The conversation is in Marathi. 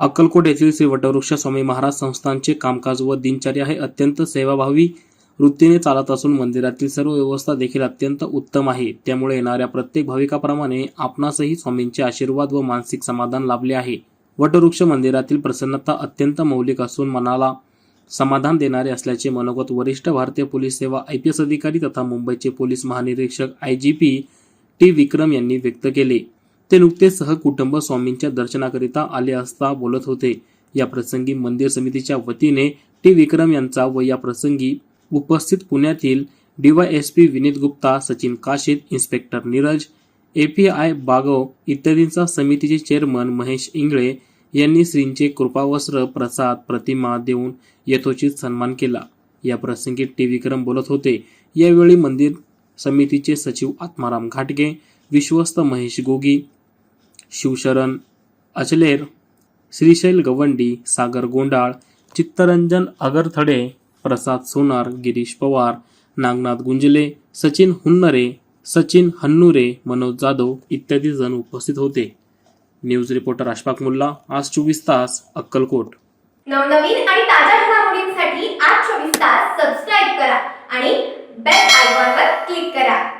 अक्कलकोट येथील श्री वटवृक्ष स्वामी महाराज संस्थानचे कामकाज व दिनचर्या हे अत्यंत सेवाभावी वृत्तीने चालत असून मंदिरातील सर्व व्यवस्था देखील अत्यंत उत्तम आहे. त्यामुळे येणाऱ्या प्रत्येक भाविकाप्रमाणे आपणासही स्वामींचे आशीर्वाद व मानसिक समाधान लाभले आहे. वटवृक्ष मंदिरातील प्रसन्नता अत्यंत मौलिक असून मनाला समाधान देणारे असल्याचे मनोगत वरिष्ठ भारतीय पोलीस सेवा आय पी एस अधिकारी तथा मुंबईचे पोलीस महानिरीक्षक I G P T Vikram यांनी व्यक्त केले. ते नुकतेच सहकुटुंब स्वामींच्या दर्शनाकरिता आले असता बोलत होते. या प्रसंगी मंदिर समितीच्या वतीने टी. विक्रम यांचा व या प्रसंगी उपस्थित पुण्यातील DYSP Vineet Gupta Sachin Kashid inspector Neeraj API Bagav इत्यादींचा समितीचे चेअरमन महेश इंगळे यांनी श्रींचे कृपावस्त्र प्रसाद प्रतिमा देऊन यथोचित सन्मान केला. या प्रसंगी टी. विक्रम बोलत होते यावेळी मंदिर समितीचे सचिव आत्माराम घाटगे विश्वस्त महेश गोगी शिवशरण अचलेर श्रीशैल गवंडी सागर गोंडाळ चित्तरंजन अगरथडे प्रसाद सोनार गिरीश पवार नागनाथ गुंजले सचिन हुन्नरे सचिन हन्नुरे मनोज जाधव इत्यादी जण उपस्थित होते. न्यूज रिपोर्टर अशफाक मुल्ला आज चोवीस तास अक्कलकोट. नवनवीन आणि ताज्या घडामोडींसाठी आज चोवीस तास सबस्क्राईब करा आणि बेल आयकॉनवर क्लिक करा.